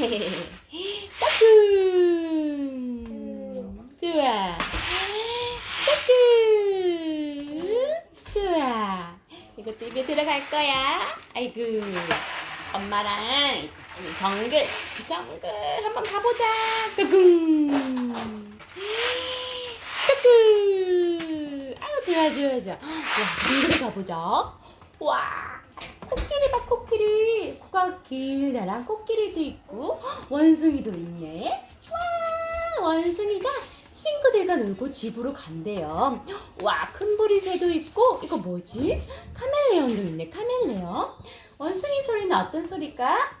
까꿍. 좋아. 까꿍. 좋아. 이것도 입에 들어갈 거야. 아이고. 엄마랑 정글, 정글 한번 가보자. 까꿍. 까꿍. 아우, 좋아, 좋아, 좋아. 와, 정글에 가보자. 와. 봐 코끼리. 코가 길다란 코끼리도 있고 원숭이도 있네. 와 원숭이가 친구들과 놀고 집으로 간대요. 와 큰부리새도 있고 이거 뭐지? 카멜레온도 있네 카멜레온. 원숭이 소리는 어떤 소리일까?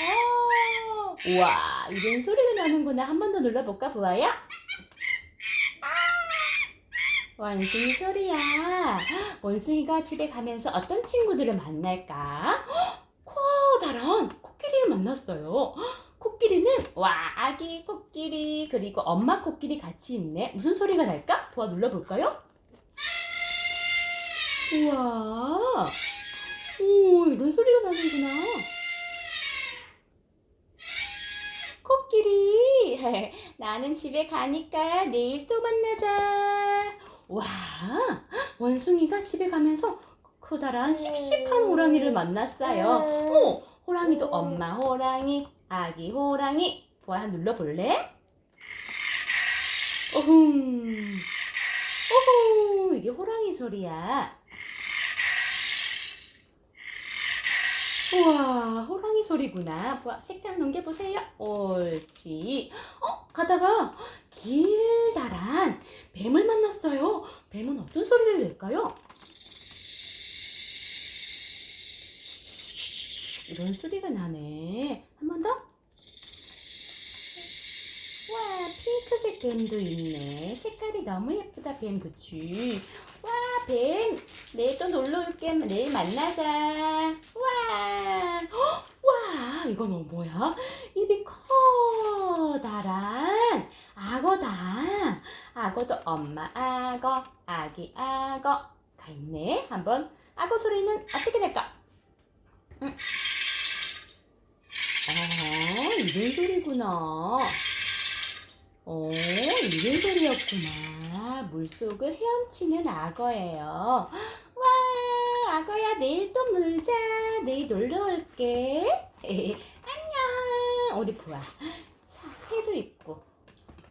어, 와 이런 소리가 나는구나. 한 번 더 눌러볼까 보아야 원숭이 소리야. 원숭이가 집에 가면서 어떤 친구들을 만날까? 헉, 커다란 코끼리를 만났어요. 헉, 코끼리는 와 아기 코끼리 그리고 엄마 코끼리 같이 있네. 무슨 소리가 날까? 보아 눌러볼까요? 우와. 오 이런 소리가 나는구나. 코끼리 나는 집에 가니까 내일 또 만나자. 와, 원숭이가 집에 가면서 커다란 씩씩한 호랑이를 만났어요. 어, 호랑이도 엄마 호랑이, 아기 호랑이. 보아 눌러볼래? 오흠. 오호, 이게 호랑이 소리야. 우와, 호랑이 소리구나. 보아, 색장 넘겨보세요. 옳지. 어, 가다가 길다란 뱀을 만났어요. 뱀은 어떤 소리를 낼까요? 이런 소리가 나네. 한 번 더. 와, 핑크색 뱀도 있네. 색깔이 너무 예쁘다, 뱀, 그치? 와, 뱀. 내일 또 놀러 올게. 내일 만나자. 와. 헉, 와, 이건 어, 뭐야? 입이 커다란 악어다. 악어도 엄마 악어, 아기 악어가 있네. 한번 악어 소리는 어떻게 될까? 음. 아, 이런 소리구나. 어, 이런 소리였구나. 물속을 헤엄치는 악어예요. 와, 악어야, 내일 또 놀자. 내일 놀러 올게. 안녕. 우리 보아. 사, 새도 있고.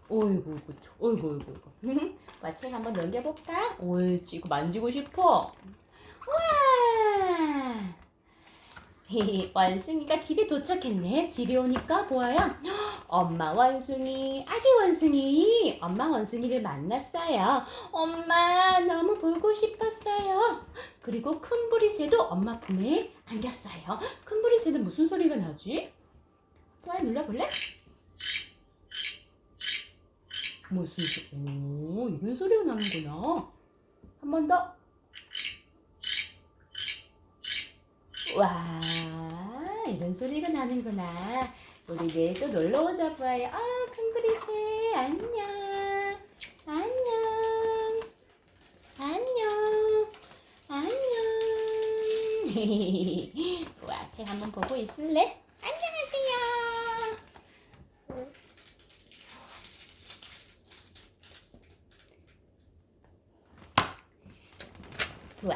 어이구, 이구 어이구, 어이구, 어이구. 마책 한번 넘겨볼까? 옳지, 이거 만지고 싶어. 와! 원숭이가 집에 도착했네. 집에 오니까 보아요. 엄마 원숭이, 아기 원숭이, 엄마 원숭이를 만났어요. 엄마 너무 보고 싶었어요. 그리고 큰 부리새도 엄마 품에 안겼어요. 큰 부리새는 무슨 소리가 나지? 보아 눌러볼래? 무슨 소? 오, 이런 소리가 나는구나. 한 번 더. 와, 이런 소리가 나는구나. 우리 내일 또 놀러 오자 봐요. 아, 큰 안녕. 안녕. 안녕. 안녕. 와, 책 한번 보고 있을래? 안녕하세요. 와.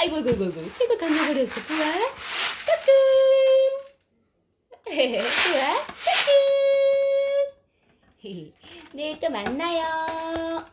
아이고, 아이고, 아이고. 책을 던져버렸어. 보아. 까꿍. 보아. 까꿍. 내일 또 만나요.